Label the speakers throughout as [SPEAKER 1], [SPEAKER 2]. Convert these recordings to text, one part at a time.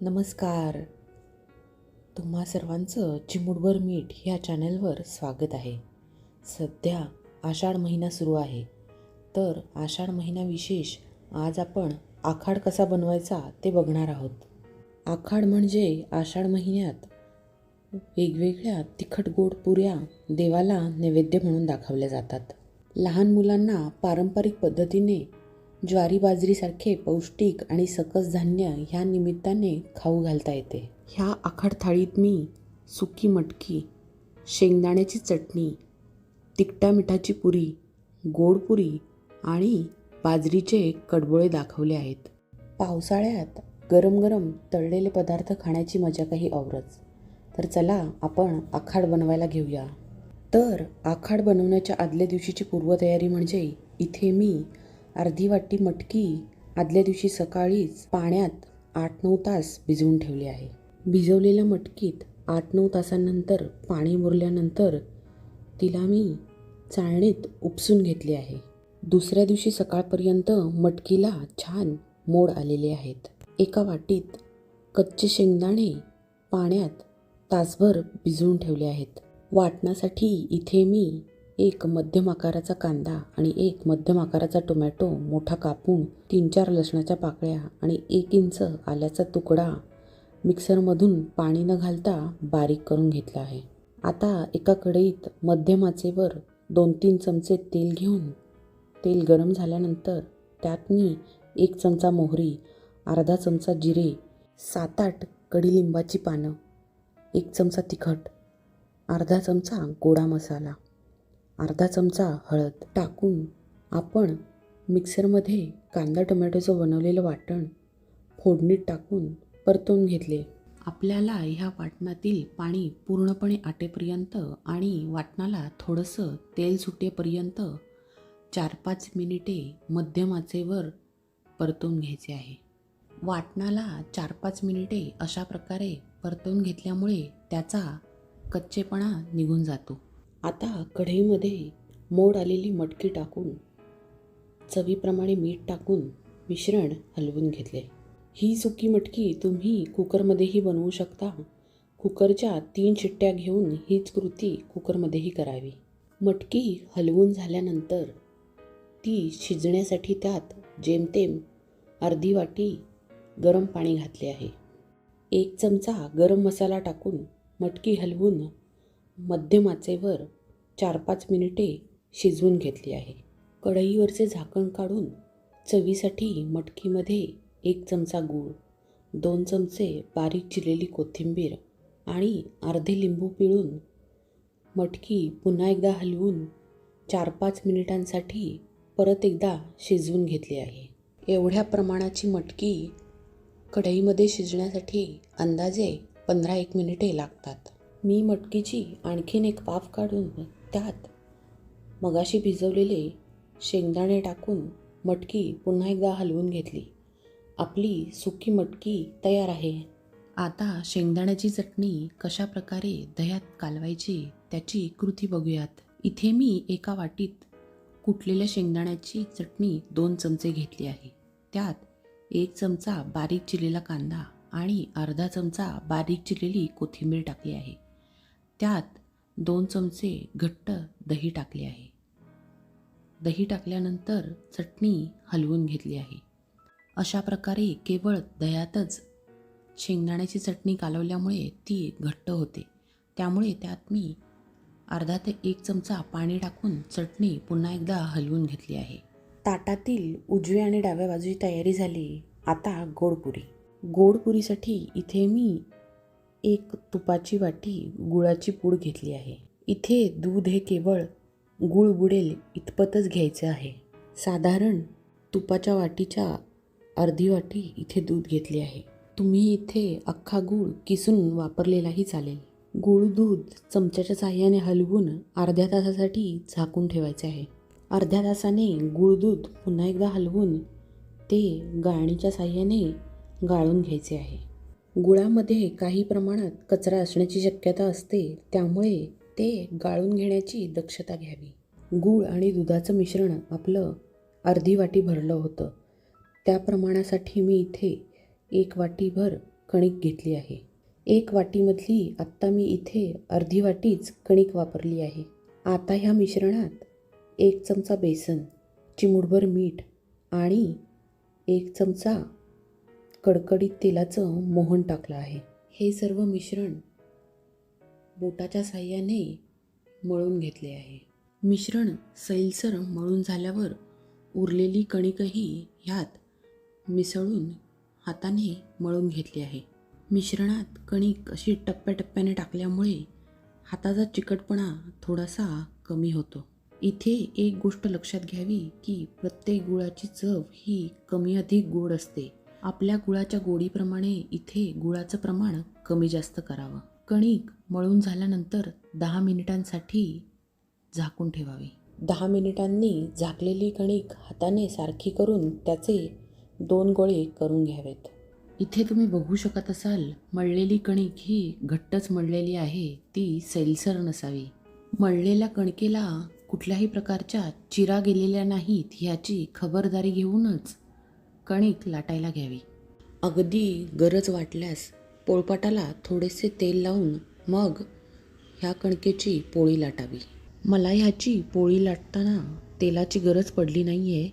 [SPEAKER 1] नमस्कार. तुम्हा सर्वांचं चिमुडभर मीठ ह्या चॅनलवर स्वागत आहे. सध्या आषाढ महिना सुरू आहे. तर आषाढ महिना विशेष आज आपण आखाड कसा बनवायचा ते बघणार आहोत. आखाड म्हणजे आषाढ महिन्यात वेगवेगळ्या तिखट गोड पुऱ्या देवाला नैवेद्य म्हणून दाखवल्या जातात. लहान मुलांना पारंपरिक पद्धतीने ज्वारी बाजरीसारखे पौष्टिक आणि सकस धान्य ह्या निमित्ताने खाऊ घालता येते. ह्या आखाड थाळीत मी सुकी मटकी शेंगदाण्याची चटणी तिखटा मिठाची पुरी गोड पुरी आणि बाजरीचे कडबोळे दाखवले आहेत. पावसाळ्यात गरम गरम तळलेले पदार्थ खाण्याची मजा काही औरच. तर चला आपण आखाड बनवायला घेऊया. तर आखाड बनवण्याच्या आदल्या दिवशीची पूर्वतयारी म्हणजे इथे मी अर्धी वाटी मटकी आदल्या दिवशी सकाळीच पाण्यात आठ नऊ तास भिजवून ठेवली आहे. भिजवलेल्या मटकीत आठ नऊ तासांनंतर पाणी मुरल्यानंतर तिला मी चाळणीत उपसून घेतली आहे. दुसऱ्या दिवशी सकाळपर्यंत मटकीला छान मोड आलेले आहेत. एका वाटीत कच्चे शेंगदाणे पाण्यात तासभर भिजवून ठेवले आहेत. वाटण्यासाठी इथे मी एक मध्यम आकाराचा कांदा आणि एक मध्यम आकाराचा टोमॅटो मोठा कापून तीन चार लसणाच्या पाकळ्या आणि एक इंच आल्याचा तुकडा मिक्सरमधून पाणी न घालता बारीक करून घेतला आहे. आता एका कढईत मध्यम आचेवर दोन तीन चमचे तेल घेऊन तेल गरम झाल्यानंतर त्यात मी एक चमचा मोहरी अर्धा चमचा जिरे सात आठ कडीलिंबाची पानं एक चमचा तिखट अर्धा चमचा गोडा मसाला अर्धा चमचा हळद टाकून आपण मिक्सरमध्ये कांदा टोमॅटोचं बनवलेलं वाटण फोडणीत टाकून परतून घेतले. आपल्याला ह्या वाटणातील पाणी पूर्णपणे आटेपर्यंत आणि वाटणाला थोडंसं तेल सुटेपर्यंत चार पाच मिनिटे मध्यम आचेवर परतून घ्यायचे आहे. वाटणाला चार पाच मिनिटे अशा प्रकारे परतून घेतल्यामुळे त्याचा कच्चेपणा निघून जातो. आता कढईमध्ये मोड आलेली मटकी टाकून चवीप्रमाणे मीठ टाकून मिश्रण हलवून घेतले. ही सुकी मटकी तुम्ही कुकरमध्येही बनवू शकता. कुकरच्या तीन शिट्ट्या घेऊन हीच कृती कुकरमध्येही करावी. मटकी हलवून झाल्यानंतर ती शिजण्यासाठी त्यात जेमतेम अर्धी वाटी गरम पाणी घातले आहे. एक चमचा गरम मसाला टाकून मटकी हलवून मध्यम आचेवर चार पाच मिनिटे शिजवून घेतली आहे. कढईवरचे झाकण काढून चवीसाठी मटकीमध्ये एक चमचा गूळ दोन चमचे बारीक चिरलेली कोथिंबीर आणि अर्धे लिंबू पिळून मटकी पुन्हा एकदा हलवून चार पाच मिनिटांसाठी परत एकदा शिजवून घेतली आहे. एवढ्या प्रमाणाची मटकी कढईमध्ये शिजण्यासाठी अंदाजे पंधरा एक मिनिटे लागतात. मी मटकीची आणखीन एक पाफ काढून त्यात मगाशी भिजवलेले शेंगदाणे टाकून मटकी पुन्हा एकदा हलवून घेतली. आपली सुकी मटकी तयार आहे. आता शेंगदाण्याची चटणी कशा प्रकारे दह्यात कालवायची त्याची कृती बघूयात. इथे मी एका वाटीत कुटलेल्या शेंगदाण्याची चटणी दोन चमचे घेतली आहे. त्यात एक चमचा बारीक चिरलेला कांदा आणि अर्धा चमचा बारीक चिरलेली कोथिंबीर टाकली आहे. त्यात दोन चमचे घट्ट दही टाकले आहे. दही टाकल्यानंतर चटणी हलवून घेतली आहे. अशा प्रकारे केवळ दह्यातच शेंगदाण्याची चटणी कालवल्यामुळे ती घट्ट होते. त्यामुळे त्यात मी अर्धा ते एक चमचा पाणी टाकून चटणी पुन्हा एकदा हलवून घेतली आहे. ताटातील उजवी आणि डाव्या बाजूची तयारी झाली. आता गोडपुरी. गोडपुरीसाठी इथे मी एक तुपाची वाटी गुळाची पूड घेतली आहे. इथे दूध हे केवळ गुळ बुडेल इतपतच घ्यायचं आहे. साधारण तुपाच्या वाटीच्या अर्धी वाटी इथे दूध घेतली आहे. तुम्ही इथे अख्खा गूळ किसून वापरलेलाही चालेल. गूळ दूध चमच्याच्या साह्याने हलवून अर्ध्या तासासाठी झाकून ठेवायचे आहे. अर्ध्या तासाने गूळ दूध पुन्हा एकदा हलवून ते गाळणीच्या साह्याने गाळून घ्यायचे आहे. गुळामध्ये काही प्रमाणात कचरा असण्याची शक्यता असते त्यामुळे ते गाळून घेण्याची दक्षता घ्यावी. गूळ आणि दुधाचं मिश्रण आपलं अर्धी वाटी भरलं होतं. त्या प्रमाणासाठी मी इथे एक वाटीभर कणिक घेतली आहे. एक वाटीमधली आत्ता मी इथे अर्धी वाटीच कणिक वापरली आहे. आता ह्या मिश्रणात एक चमचा बेसन चिमूटभर मीठ आणि एक चमचा कडकडीत तेलाचं मोहन टाकलं आहे. हे सर्व मिश्रण बोटाच्या साह्याने मळून घेतले आहे. मिश्रण सैलसर मळून झाल्यावर उरलेली कणिकही ह्यात मिसळून हाताने मळून घेतली आहे. मिश्रणात कणिक अशी टप्प्याटप्प्याने टाकल्यामुळे हाताचा चिकटपणा थोडासा कमी होतो. इथे एक गोष्ट लक्षात घ्यावी की प्रत्येक गुळाची चव ही कमी अधिक गोड असते. आपल्या गुळाच्या गोडीप्रमाणे इथे गुळाचं प्रमाण कमी जास्त करावं. कणिक मळून झाल्यानंतर दहा मिनिटांसाठी झाकून ठेवावे. दहा मिनिटांनी झाकलेली कणिक हाताने सारखी करून त्याचे दोन गोळे करून घ्यावेत. इथे तुम्ही बघू शकत असाल मळलेली कणिक ही घट्टच मळलेली आहे ती सैलसर नसावी. मळलेल्या कणकेला कुठल्याही प्रकारच्या चिरा गेलेल्या नाहीत ह्याची खबरदारी घेऊनच कणिक लाटायला घ्यावी. अगदी गरज वाटल्यास पोळपाटाला थोडेसे तेल लावून मग ह्या कणकेची पोळी लाटावी. मला ह्याची पोळी लाटताना तेलाची गरज पडली नाही आहे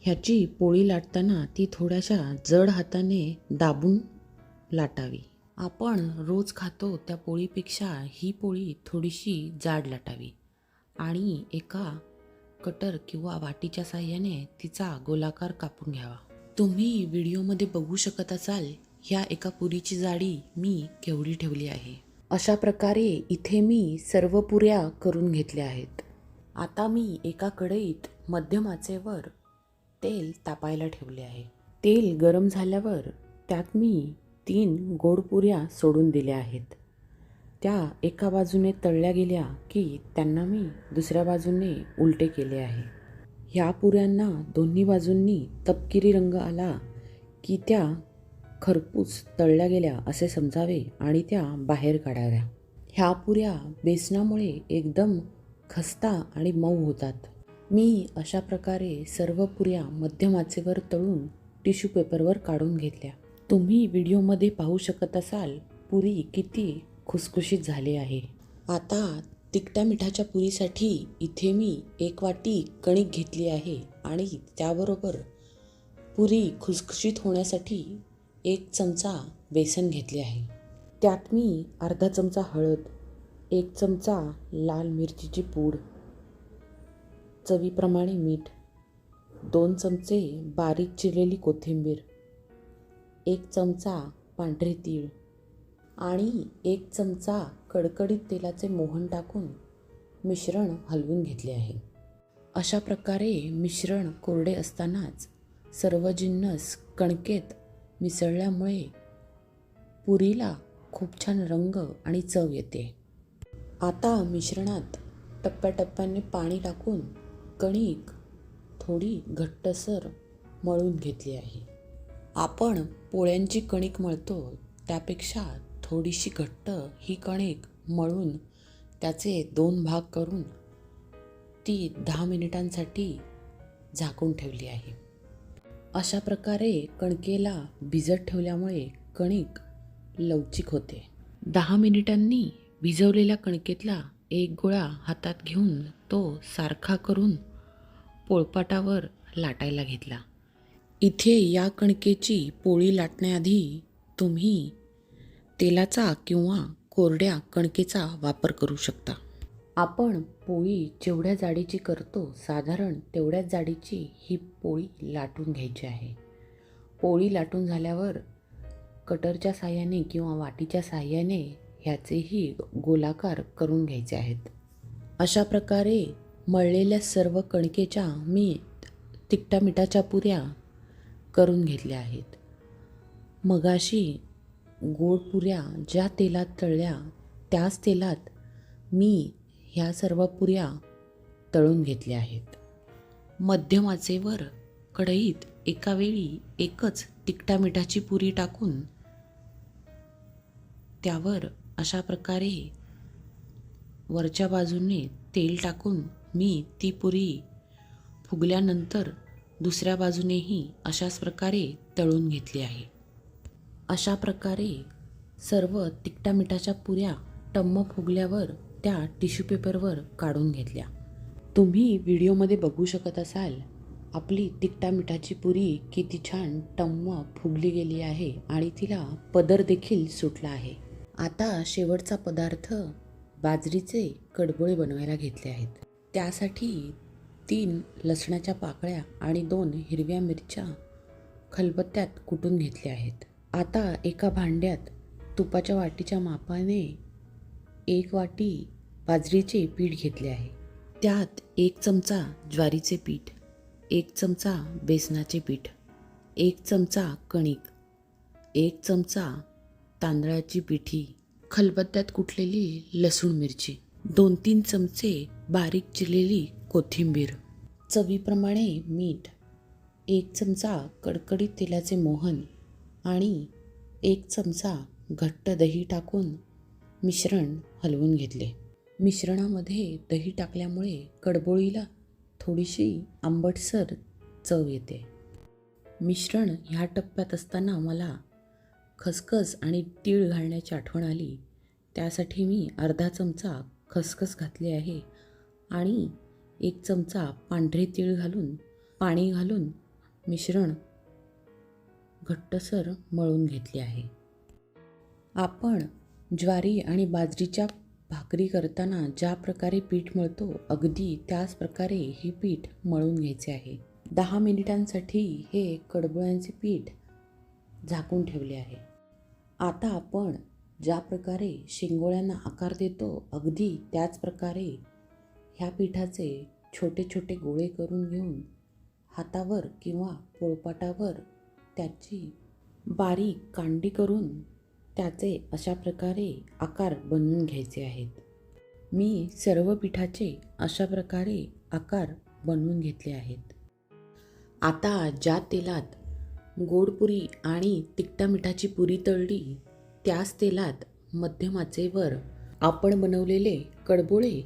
[SPEAKER 1] ह्याची पोळी लाटताना ती थोड्याशा जड हाताने दाबून लाटावी. आपण रोज खातो त्या पोळीपेक्षा ही पोळी थोडीशी जाड लाटावी आणि एका कटर किंवा वाटीच्या साह्याने तिचा गोलाकार कापून घ्यावा. तुम्ही व्हिडिओमध्ये बघू शकत असाल ह्या एका पुरीची जाडी मी केवढी ठेवली आहे. अशा प्रकारे इथे मी सर्व पुऱ्या करून घेतल्या आहेत. आता मी एका कढईत मध्यमाचेवर तेल तापायला ठेवले आहे. तेल गरम झाल्यावर त्यात मी तीन गोड पुऱ्या सोडून दिल्या आहेत. त्या एका बाजूने तळल्या गेल्या की त्यांना मी दुसऱ्या बाजूने उलटे केले आहे. ह्या पुऱ्यांना दोन्ही बाजूंनी तपकिरी रंग आला की त्या खरपूस तळल्या गेल्या असे समजावे आणि त्या बाहेर काढाव्या. ह्या पुऱ्या बेसनामुळे एकदम खस्ता आणि मऊ होतात. मी अशा प्रकारे सर्व पुऱ्या मध्यमाचेवर तळून टिश्यू पेपरवर काढून घेतल्या. तुम्ही व्हिडिओमध्ये पाहू शकत असाल पुरी किती खुसखुशीत झाले आहे. आता तिकट्या मिठाच्या पुरीसाठी इथे मी एक वाटी कणिक घेतली आहे आणि त्याबरोबर पुरी खुसखुशीत होण्यासाठी एक चमचा बेसन घेतले आहे. त्यात मी अर्धा चमचा हळद एक चमचा लाल मिरचीची पूड चवीप्रमाणे मीठ दोन चमचे बारीक चिरलेली कोथिंबीर एक चमचा पांढरे तीळ आणि एक चमचा कडकडीत तेलाचे मोहन टाकून मिश्रण हलवून घेतले आहे. अशा प्रकारे मिश्रण कोरडे असतानाच सर्व जिन्नस कणकेत मिसळल्यामुळे पुरीला खूप छान रंग आणि चव येते. आता मिश्रणात टप्प्याटप्प्याने पाणी टाकून कणिक थोडी घट्टसर मळून घेतली आहे. आपण पोळ्यांची कणिक मळतो त्यापेक्षा थोडीशी घट्ट ही कणिक मळून त्याचे दोन भाग करून ती दहा मिनिटांसाठी झाकून ठेवली आहे. अशा प्रकारे कणकेला भिजत ठेवल्यामुळे कणिक लवचिक होते. दहा मिनिटांनी भिजवलेल्या कणकेतला एक गोळा हातात घेऊन तो सारखा करून पोळपाटावर लाटायला घेतला. इथे या कणकेची पोळी लाटण्याआधी तुम्ही तेलाचा किंवा कोरड्या कणकेचा वापर करू शकता. आपण पोळी जेवढ्या जाडीची करतो साधारण तेवढ्याच जाडीची ही पोळी लाटून घ्यायची आहे. पोळी लाटून झाल्यावर कटरच्या साह्याने किंवा वाटीच्या साह्याने ह्याचेही गोलाकार करून घ्यायचे आहेत. अशा प्रकारे मळलेल्या सर्व कणकेच्या मी तिकटा मिठाच्या पुऱ्या करून घेतल्या आहेत. मगाशी गोड पुऱ्या ज्या तेलात तळल्या त्याच तेलात मी ह्या सर्व पुऱ्या तळून घेतल्या आहेत. मध्यमाचेवर कढईत एका वेळी एकच तिखटा मिठाची पुरी टाकून त्यावर अशा प्रकारे वरच्या बाजूने तेल टाकून मी ती पुरी फुगल्यानंतर दुसऱ्या बाजूनेही अशाच प्रकारे तळून घेतली आहे. अशा प्रकारे सर्व तिकटा मिठाच्या पुऱ्या टम्म फुगल्यावर त्या टिश्यू पेपरवर काढून घेतल्या. तुम्ही व्हिडिओमध्ये बघू शकत असाल आपली तिकटा मिठाची पुरी किती छान टम्म फुगली गेली आहे आणि तिला पदर देखील सुटला आहे. आता शेवटचा पदार्थ बाजरीचे कडबोळे बनवायला घेतले आहेत. त्यासाठी तीन लसणाच्या पाकळ्या आणि दोन हिरव्या मिरच्या खलबत्त्यात कुटून घेतल्या आहेत. आता एका भांड्यात तुपाच्या वाटीच्या मापाने एक वाटी बाजरीचे पीठ घेतले आहे. त्यात एक चमचा ज्वारीचे पीठ एक चमचा बेसनाचे पीठ एक चमचा कणिक एक चमचा तांदळाची पिठी खलबत्त्यात कुटलेली लसूण मिरची दोन तीन चमचे बारीक चिरलेली कोथिंबीर चवीप्रमाणे मीठ एक चमचा कडकडीत तेलाचे मोहन आणि एक चमचा घट्ट दही टाकून मिश्रण हलवून घेतले. मिश्रणामध्ये दही टाकल्यामुळे कडबोळीला थोडीशी आंबटसर चव येते. मिश्रण ह्या टप्प्यात असताना मला खसखस आणि तीळ घालण्याची आठवण आली. त्यासाठी मी अर्धा चमचा खसखस घातली आहे आणि एक चमचा पांढरे तीळ घालून पाणी घालून मिश्रण घट्टसर मळून घेतली आहे. आपण ज्वारी आणि बाजरीच्या भाकरी करताना ज्या प्रकारे पीठ मळतो अगदी त्याच प्रकारे हे पीठ मळून घ्यायचे आहे. दहा मिनिटांसाठी हे कडबोळ्यांचे पीठ झाकून ठेवले आहे. आता आपण ज्या प्रकारे शिंगोळ्यांना आकार देतो अगदी त्याच प्रकारे ह्या पिठाचे छोटे छोटे गोळे करून घेऊन हातावर किंवा पोळपाटावर त्याची बारीक कांडी करून त्याचे अशा प्रकारे आकार बनवून घ्यायचे आहेत. मी सर्व पिठाचे अशा प्रकारे आकार बनवून घेतले आहेत. आता ज्या तेलात गोडपुरी आणि तिखटा मिठाची पुरी तळली त्याच तेलात मध्यमाचेवर आपण बनवलेले कडबोळे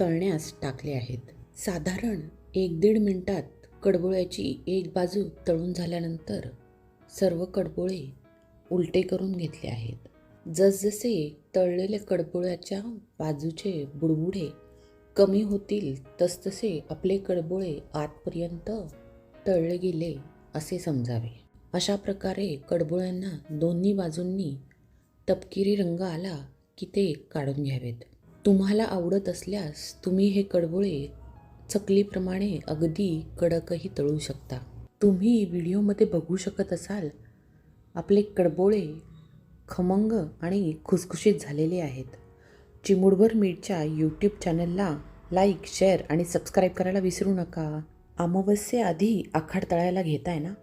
[SPEAKER 1] तळण्यास टाकले आहेत. साधारण एक दीड मिनटात कडबोळ्याची एक बाजू तळून झाल्यानंतर सर्व कडबोळे उलटे करून घेतले आहेत. जसजसे तळलेले कडबोळ्याच्या बाजूचे बुडबुडे कमी होतील तसतसे आपले कडबोळे आतपर्यंत तळले गेले असे समजावे. अशा प्रकारे कडबोळ्यांना दोन्ही बाजूंनी तपकिरी रंग आला की ते काढून घ्यावेत. तुम्हाला आवडत असल्यास तुम्ही हे कडबोळे चकलीप्रमाणे अगदी कडकही तळू शकता. तुम्ही व्हिडिओमध्ये बघू शकत असाल आपले कडबोळे खमंग आणि खुसखुशीत झालेले आहेत. चिमुडभर मीठच्या यूट्यूब चॅनलला लाईक शेअर आणि सबस्क्राईब करायला विसरू नका. अमावस्येआधी आखाड तळायला घेताय ना?